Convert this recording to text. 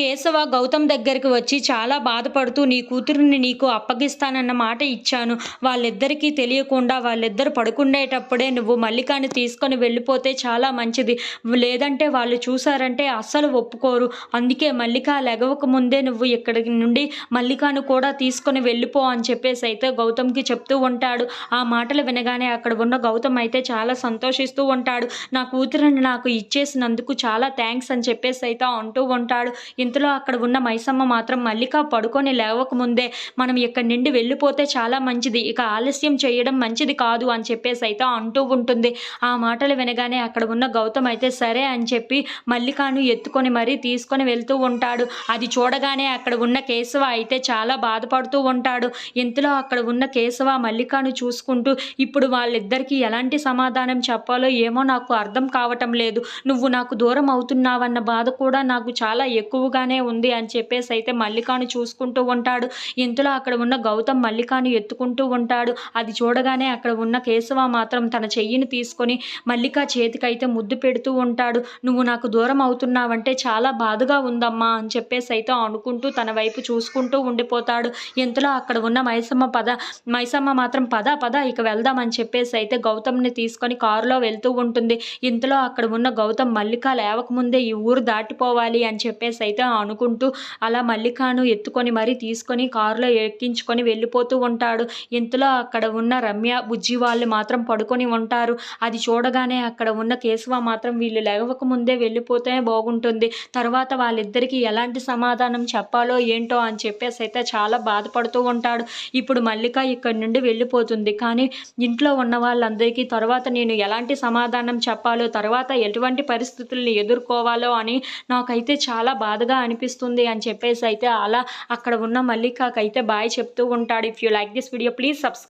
కేశవ గౌతమ్ దగ్గరికి వచ్చి చాలా బాధపడుతూ నీ కూతురిని నీకు అప్పగిస్తానన్న మాట ఇచ్చాను. వాళ్ళిద్దరికీ తెలియకుండా వాళ్ళిద్దరు పడుకునేటప్పుడే నువ్వు మల్లికాని తీసుకొని వెళ్ళిపోతే చాలా మంచిది. లేదంటే వాళ్ళు చూసారంటే అస్సలు ఒప్పుకోరు. అందుకే మల్లిక లెగవక ముందే నువ్వు ఇక్కడి నుండి మల్లికాను కూడా తీసుకొని వెళ్ళిపో అని చెప్పేసి అయితే గౌతమ్కి చెప్తూ ఉంటాడు. ఆ మాటలు వినగానే అక్కడ ఉన్న గౌతమ్ అయితే చాలా సంతోషిస్తూ ఉంటాడు. నా కూతురిని నాకు ఇచ్చేసినందుకు చాలా థ్యాంక్స్ అని చెప్పేసి అయితే అంటూ ఉంటాడు. ఇంతలో అక్కడ ఉన్న మైసమ్మ మాత్రం మల్లిక పడుకొని లేవకముందే మనం ఇక్కడి నుండి వెళ్ళిపోతే చాలా మంచిది. ఇక ఆలస్యం చేయడం మంచిది కాదు అని చెప్పేసి అయితే అంటూ ఉంటుంది. ఆ మాటలు వినగానే అక్కడ ఉన్న గౌతమ్ అయితే సరే అని చెప్పి మల్లికాను ఎత్తుకొని మరీ తీసుకొని వెళ్తూ ఉంటాడు. అది చూడగానే అక్కడ ఉన్న కేశవ అయితే చాలా బాధపడుతూ ఉంటాడు. ఇంతలో అక్కడ ఉన్న కేశవ మల్లికాను చూసుకుంటూ ఇప్పుడు వాళ్ళిద్దరికీ ఎలాంటి సమాధానం చెప్పాలో ఏమో నాకు అర్థం కావటం లేదు. నువ్వు నాకు దూరం అవుతున్నావన్న బాధ కూడా నాకు చాలా ఎక్కువ ఎక్కువగానే ఉంది అని చెప్పేసి అయితే మల్లికాను చూసుకుంటూ ఉంటాడు. ఇంతలో అక్కడ ఉన్న గౌతమ్ మల్లికాను ఎత్తుకుంటూ ఉంటాడు. అది చూడగానే అక్కడ ఉన్న కేశవ మాత్రం తన చెయ్యిని తీసుకొని మల్లిక చేతికైతే ముద్దు పెడుతూ ఉంటాడు. నువ్వు నాకు దూరం అవుతున్నావంటే చాలా బాధగా ఉందమ్మా అని చెప్పేసి అయితే అనుకుంటూ తన వైపు చూసుకుంటూ ఉండిపోతాడు. ఇంతలో అక్కడ ఉన్న మైసమ్మ పద మైసమ్మ మాత్రం పద పద ఇక వెళ్దామని చెప్పేసి అయితే గౌతమ్ని తీసుకొని కారులో వెళ్తూ ఉంటుంది. ఇంతలో అక్కడ ఉన్న గౌతమ్ మల్లిక లేవకముందే ఈ ఊరు దాటిపోవాలి అని చెప్పేసి అయితే అనుకుంటూ అలా మల్లికాను ఎత్తుకొని మరీ తీసుకొని కారులో ఎక్కించుకొని వెళ్ళిపోతూ ఉంటాడు. ఇంతలో అక్కడ ఉన్న రమ్య బుజ్జి వాళ్ళు మాత్రం పడుకొని ఉంటారు. అది చూడగానే అక్కడ ఉన్న కేశవ మాత్రం వీళ్ళు లేవక ముందే వెళ్ళిపోతే బాగుంటుంది. తర్వాత వాళ్ళిద్దరికీ ఎలాంటి సమాధానం చెప్పాలో ఏంటో అని చెప్పేసి అయితే చాలా బాధపడుతూ ఉంటాడు. ఇప్పుడు మల్లిక ఇక్కడి నుండి వెళ్ళిపోతుంది. కానీ ఇంట్లో ఉన్న వాళ్ళందరికీ తర్వాత నేను ఎలాంటి సమాధానం చెప్పాలో తర్వాత ఎటువంటి పరిస్థితుల్ని ఎదుర్కోవాలో అని నాకైతే చాలా బాధగా అనిపిస్తుంది అని చెప్పేసి అయితే అలా అక్కడ ఉన్న మల్లికాకైతే బాయ్ చెప్తూ ఉంటాడు. If you like this video please subscribe